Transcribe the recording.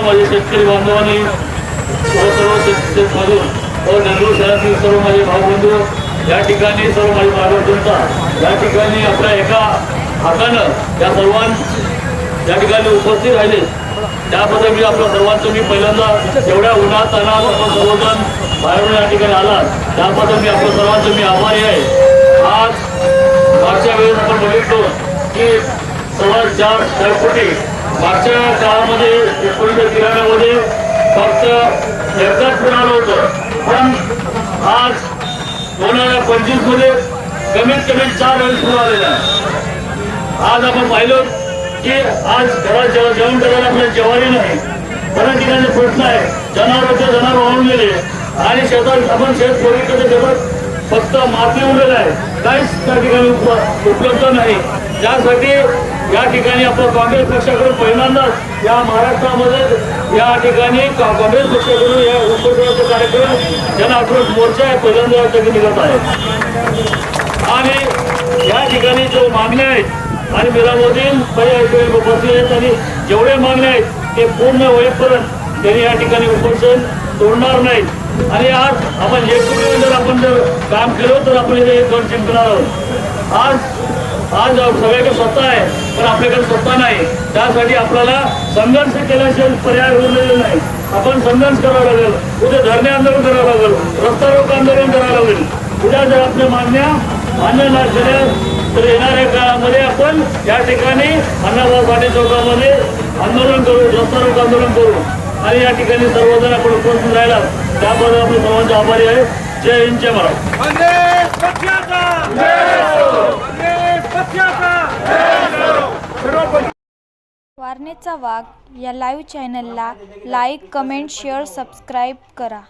शेतकरी बांधवांनी व सर्व शेतमजूर व नंदूर शहरातील सर्व माझे भाऊबंधू या ठिकाणी सर्व माझे मार्गदर्शनता या ठिकाणी आपल्या एका हातानं या सर्वां या ठिकाणी उपस्थित राहिले. त्याबद्दल मी आपल्या सर्वांचं मी पहिल्यांदा एवढ्या उन्हात तानात आपण सर्वजण बाहेरून या ठिकाणी आलात. त्याबद्दल मी आपल्या सर्वांचं मी आभारी आहे. आज मागच्या वेळेस आपण बघितलो की सव्वा चार चार कोटी मागच्या काळामध्ये एकोणीसशे तिराव्यामध्ये फक्त एकदाच मिळालं होतं. पण आज दोन हजार पंचवीसमध्ये कमीत कमी चार वेळेस सुरू आलेला आज आपण पाहिलं की आज घरात जेव्हा जेवण करायला आपल्याला जेवारी नाही. बऱ्याच ठिकाणी प्रश्न आहे जनावरांचे जनावर वाहून गेले आणि शेतात आपण शेत खोरीकडे शेतात फक्त माती उरलेलं आहे. काहीच त्या ठिकाणी उपलब्ध नाही. ज्यासाठी या ठिकाणी आपण काँग्रेस पक्षाकडून पहिल्यांदाच या महाराष्ट्रामध्ये या ठिकाणी का- काँग्रेस पक्षाकडून या उपक्रमाचा कार्यक्रम जनआक्रोश मोर्चा आहे पहिल्यांदा या ठिकाणी निघत आहे. आणि या ठिकाणी जो मागण्या आहेत आणि मिरामोदीन पर्याय उपस्थित आहेत आणि जेवढे मागण्या आहेत ते पूर्ण होईपर्यंत त्यांनी या ठिकाणी उपोषण तोडणार नाही आणि आज आपण एकत्र जर आपण जर काम केलं तर आपण इथे एक दोन जिंकणार आहोत. आज आज सगळ्याकडे स्वतः आहे पण आपल्याकडे स्वतः नाही. त्यासाठी आपल्याला संघर्ष केल्याशिवाय पर्याय उरलेला नाही. आपण संघर्ष करावा लागेल. उद्या धरणे आंदोलन करावं लागेल. रस्ता रोक आंदोलन करावं लागेल. उद्या जर आपल्या मागण्या मान्य नाही झाल्या तर येणाऱ्या काळामध्ये आपण या ठिकाणी अण्णाभाऊ साठे चौकामध्ये आंदोलन करू रस्ता रोक आंदोलन करू. आणि या ठिकाणी सर्वजण आपण उपस्थित राहिला त्याबद्दल आपण सर्वांचे आभारी आहे. जय हिंद जय महाराज काँग्रेस पक्षाचा काँग्रेस पक्षाचा सर्व पक्ष वारणेचा वाघ या लाईव्ह चॅनलला लाईक कमेंट शेअर सबस्क्राईब करा.